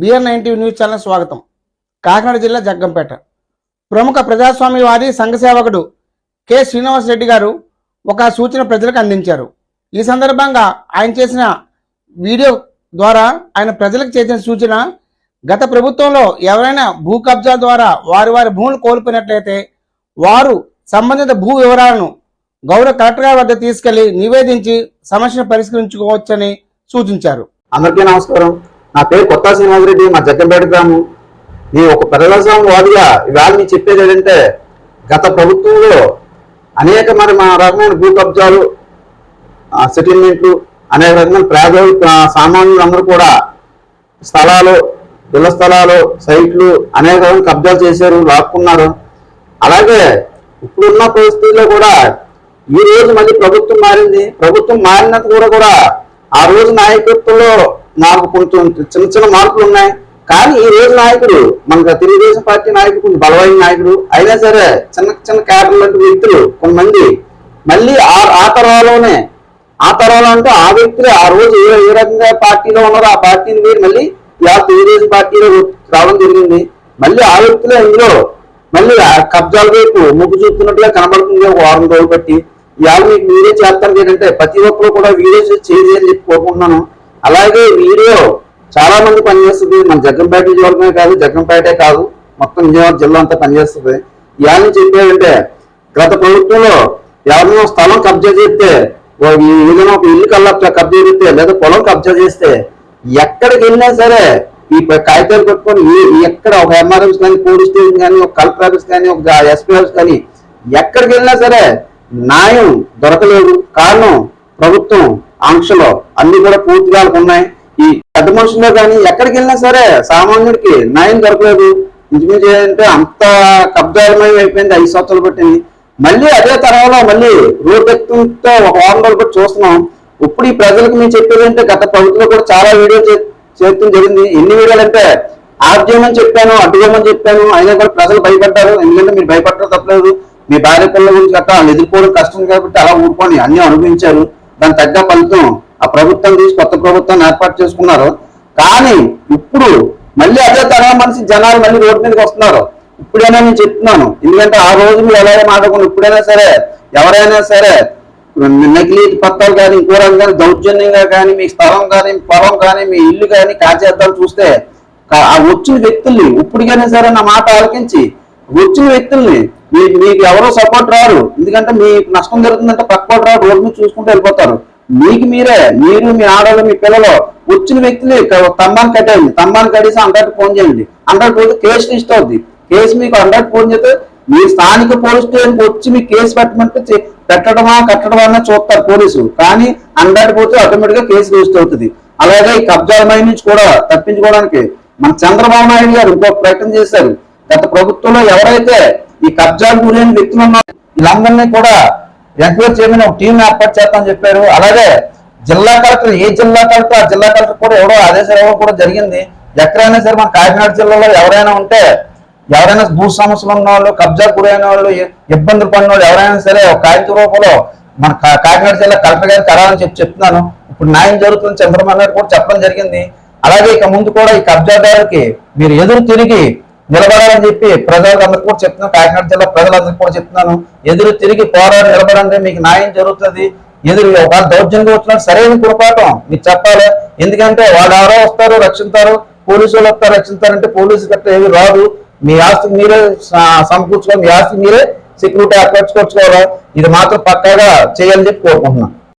BR ninety news channel స్వాగతం. కాకినాడ జిల్లా జగ్గంపేట. ప్రముఖ ప్రజాస్వామ్యవాది సంఘ సేవకుడు కె. శ్రీనివాసరెడ్డి గారు ఒక సూచన ప్రజలకు అందించారు. ఈ సందర్భంగా ఆయన చేసిన వీడియో ద్వారా ఆయన ప్రజలకు చేసిన సూచన గత ప్రభుత్వంలో ఎవరైనా భూ కబ్జా ద్వారా వారి వారి భూములు కోల్పోయినట్లయితే వారు సంబంధిత భూ వివరాలను గౌరవ కలెక్టర్ గారి వద్ద తీసుకెళ్ళి నివేదించి సమస్యను పరిష్కరించుకోవచ్చని సూచించారు. అందరికీ నమస్కారం. నా పేరు కొత్త శ్రీనివాసరెడ్డి మా జగ్గంపేట గ్రామం. నేను ఒక ప్రజాస్వామ్య వాదిగా ఇవాళ మీకు చెప్పేది ఏంటంటే గత ప్రభుత్వంలో అనేక మరి మా రకమైన భూ కబ్జాలు సెటిల్మెంట్లు అనేక రకమైన పేదలు సామాన్యులందరూ సామాన్యులు అందరూ కూడా స్థలాలు ఇళ్ళ స్థలాలు సైట్లు అనేక రకమైన కబ్జాలు చేశారు లాక్కున్నారు. అలాగే ఇప్పుడున్న పరిస్థితుల్లో కూడా ఈ రోజు మళ్ళీ ప్రభుత్వం మారింది. ప్రభుత్వం మారినంత కూడా కూడా ఆ రోజు నాయకత్వంలో నాకు కొంచెం చిన్న చిన్న మార్పులు ఉన్నాయి. కానీ ఈ రోజు నాయకుడు మనకు తెలుగుదేశం పార్టీ నాయకుడు కొంచెం బలమైన నాయకుడు అయినా సరే చిన్న చిన్న క్యాడర్ లాంటి వ్యక్తులు కొంతమంది మళ్ళీ ఆ ఆ తరాలోనే ఆ తరాలు అంటే ఆ వ్యక్తులే ఆ రోజు ఏ ఏ రకంగా పార్టీలో ఉన్నారో ఆ పార్టీని మీరు మళ్ళీ ఇలా తెలుగుదేశం పార్టీలో రావడం జరిగింది. మళ్ళీ ఆ వ్యక్తులే ఇందులో మళ్ళీ ఆ కబ్జాల వైపు మొగ్గు చూపుతున్నట్టుగా కనబడుతుంది. ఒక వారం రోజులు బట్టి ఇవాళ మీకు మీరే చేస్తాను ఏంటంటే ప్రతి ఒక్కరు కూడా వీడియో చేసి అని చెప్పి కోరుకుంటున్నాను. అలాగే వీడియో చాలా మంది పనిచేస్తుంది. మన జగ్గంపేట నియోజకవర్గమే కాదు జగ్గంపేటే కాదు మొత్తం నిజామాబాద్ జిల్లా అంతా పనిచేస్తుంది. ఇవాళ నుంచి చెప్పేదంటే గత ప్రభుత్వంలో ఎవరినో స్థలం కబ్జా చేస్తే ఏదైనా ఒక ఇల్లు కల్లా కబ్జా చేస్తే లేదా పొలం కబ్జా చేస్తే ఎక్కడికి వెళ్ళినా సరే ఈ కాగితాలు పెట్టుకొని ఎక్కడ ఒక ఎంఆర్ఎఫ్ కానీ పోలీస్ స్టేషన్ కానీ ఒక కలెక్టర్ ఆఫీస్ కానీ ఒక ఎస్పీ ఆఫీస్ కానీ ఎక్కడికి వెళ్ళినా సరే న్యాయం దొరకలేదు. కారణం ప్రభుత్వం ఆంక్షలు అన్ని కూడా పూర్తిగా ఉన్నాయి. ఈ పెద్ద మనుషుల్లో కానీ ఎక్కడికి వెళ్ళినా సరే సామాన్యుడికి న్యాయం దొరకలేదు. ఇంచుమించు ఏంటంటే అంత కబ్జాలమయం అయిపోయింది. ఐదు సంవత్సరాలు పట్టింది. మళ్ళీ అదే తరంలో మళ్ళీ రోడ్డు ఒక వారం రోజులు కూడా చూస్తున్నాం. ఇప్పుడు ఈ ప్రజలకు మేము చెప్పేది అంటే గత ప్రభుత్వంలో కూడా చాలా వీడియో చేయడం జరిగింది. ఎన్ని వీడియోలు అంటే ఆద్యమని చెప్పాను అడ్డుకోమని చెప్పాను. అయినా కూడా ప్రజలు భయపడ్డారు. ఎందుకంటే మీరు భయపడటం తప్పలేదు. మీ భార్య పిల్లల గురించి గట్రా వాళ్ళు ఎదుర్కోవడం కష్టం కాబట్టి అలా ఊరుకొని అన్ని అనుభవించారు. దాని తగ్గ ఫలితం ఆ ప్రభుత్వం తీసి కొత్త ప్రభుత్వాన్ని ఏర్పాటు చేసుకున్నారు. కానీ ఇప్పుడు మళ్ళీ అదే తరహా మనిషి జనాలు మళ్ళీ రోడ్డు మీదకి వస్తున్నారు. ఇప్పుడైనా నేను చెప్తున్నాను. ఎందుకంటే ఆ రోజు మీరు ఎలా మాట్లాడుకుని ఇప్పుడైనా సరే ఎవరైనా సరే నకిలీ పత్రాలు కానీ ఇంకో కానీ దౌర్జన్యంగా కానీ మీ స్థలం కానీ మీ పొలం కానీ మీ ఇల్లు కానీ కాచేద్దాలు చూస్తే ఆ వచ్చిన వ్యక్తుల్ని ఇప్పటికైనా సరే నా మాట ఆలకించి వచ్చిన వ్యక్తుల్ని మీకు మీకు ఎవరో సపోర్ట్ రారు. ఎందుకంటే మీ నష్టం జరుగుతుందంటే పక్కోటి రారు రోడ్డు మీద చూసుకుంటూ వెళ్ళిపోతారు. మీకు మీరే మీరు మీ ఆడవాళ్ళు మీ పిల్లలు వచ్చిన వ్యక్తులు తమ్మాన్ని కట్టేయండి. తమ్మాన్ని కట్టేసి అందరికి ఫోన్ చేయండి. అందరికి పోతే కేసు లిస్ట్ అవుద్ది. కేసు మీకు అందరికి ఫోన్ చేస్తే మీ స్థానిక పోలీస్ స్టేషన్కి వచ్చి మీ కేసు పెట్టమంటే పెట్టడమా కట్టడమా అన్న చూస్తారు పోలీసులు. కానీ అందరికి పోతే ఆటోమేటిక్గా కేసు రిజిస్టర్ అవుతుంది. అలాగే ఈ కబ్జాల మై నుంచి కూడా తప్పించుకోవడానికి మన చంద్రబాబు నాయుడు గారు ఇంకో ప్రయత్నం చేశారు. గత ప్రభుత్వంలో ఎవరైతే ఈ కబ్జాలు గురైన వ్యక్తులు ఉన్నారు వీళ్ళందరినీ కూడా ఎంక్వైరీ చేయమని ఒక టీం ఏర్పాటు చేస్తామని చెప్పారు. అలాగే జిల్లా కలెక్టర్ ఏ జిల్లా కలెక్టర్ ఆ జిల్లా కలెక్టర్ కూడా ఎవరో ఆదేశాలు ఇవ్వడం కూడా జరిగింది. ఎక్కడైనా సరే మన కాకినాడ జిల్లాలో ఎవరైనా ఉంటే ఎవరైనా భూ సమస్యలు ఉన్న వాళ్ళు కబ్జా గురైన వాళ్ళు ఇబ్బందులు పడిన వాళ్ళు ఎవరైనా సరే ఒక కాగిత రూపంలో మన కాకినాడ జిల్లా కలెక్టర్ గారికి కరాలని చెప్పి చెప్తున్నాను. ఇప్పుడు న్యాయం జరుగుతుంది చంద్రబాబు నాయుడు కూడా చెప్పడం జరిగింది. అలాగే ఇక ముందు కూడా ఈ కబ్జాదారుకి మీరు ఎదురు తిరిగి నిలబడాలని చెప్పి ప్రజలందరికీ కూడా చెప్తున్నాను కాకినాడ జిల్లా ప్రజలందరికీ కూడా చెప్తున్నాను. ఎదురు తిరిగి పోరాడి నిలబడండి మీకు న్యాయం జరుగుతుంది. ఎదురు ఒకవేళ దౌర్జన్యంగా వచ్చినట్టు సరైన గుణపాఠం మీకు చెప్పాలి. ఎందుకంటే వాళ్ళు ఎవరో వస్తారు రక్షిస్తారు పోలీసు వాళ్ళు వస్తారు రక్షిస్తారంటే పోలీసు గట్ట ఏమి రాదు. మీ ఆస్తి మీరే సమకూర్చుకోవాలి. మీ ఆస్తి మీరే సెక్యూరిటీ ఏర్పరచుకోవాలి ఇది మాత్రం పక్కాగా చేయాలని చెప్పి కోరుకుంటున్నాను.